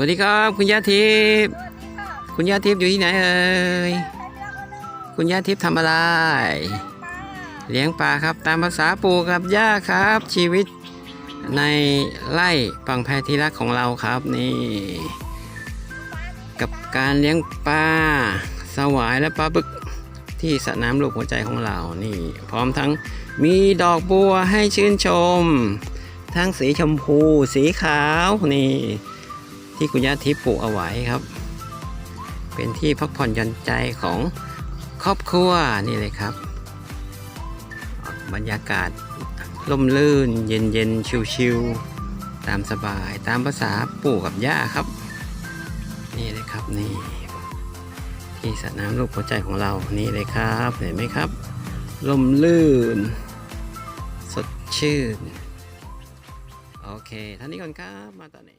วัสดีครับ คุณย่าทิพย์คุณย่าทิพย์อยู่ที่ไหนเอ่ยคุณย่าทิพย์ทำอะไร เลี้ยงปลาครับตามภาษาปู่กับย่าครับ ชีวิตในไร่ปังแพที่รักของเราครับนี่ กับการเลี้ยงปลาสวายและปลาบึกที่สระน้ำลูกหัวใจของเรานี่ พร้อมทั้งมีดอกบัวให้ชื่นชม ทั้งสีชมพู สีขาวนี่ ที่คุณย่าทิพย์ปลูกเอาไว้ครับ เป็นที่พักผ่อนหย่อนใจของครอบครัวนี่เลยครับ บรรยากาศล่มลื่นเย็นเย็นชิวชิวๆตามสบายตามภาษาปู่กับย่าครับ นี่เลยครับนี่ที่สระน้ำลูกหัวใจของเรานี่เลยครับเห็นไหมครับล่มลื่น สดชื่น โอเคท่านนี้ก่อนครับ มาตอนนี้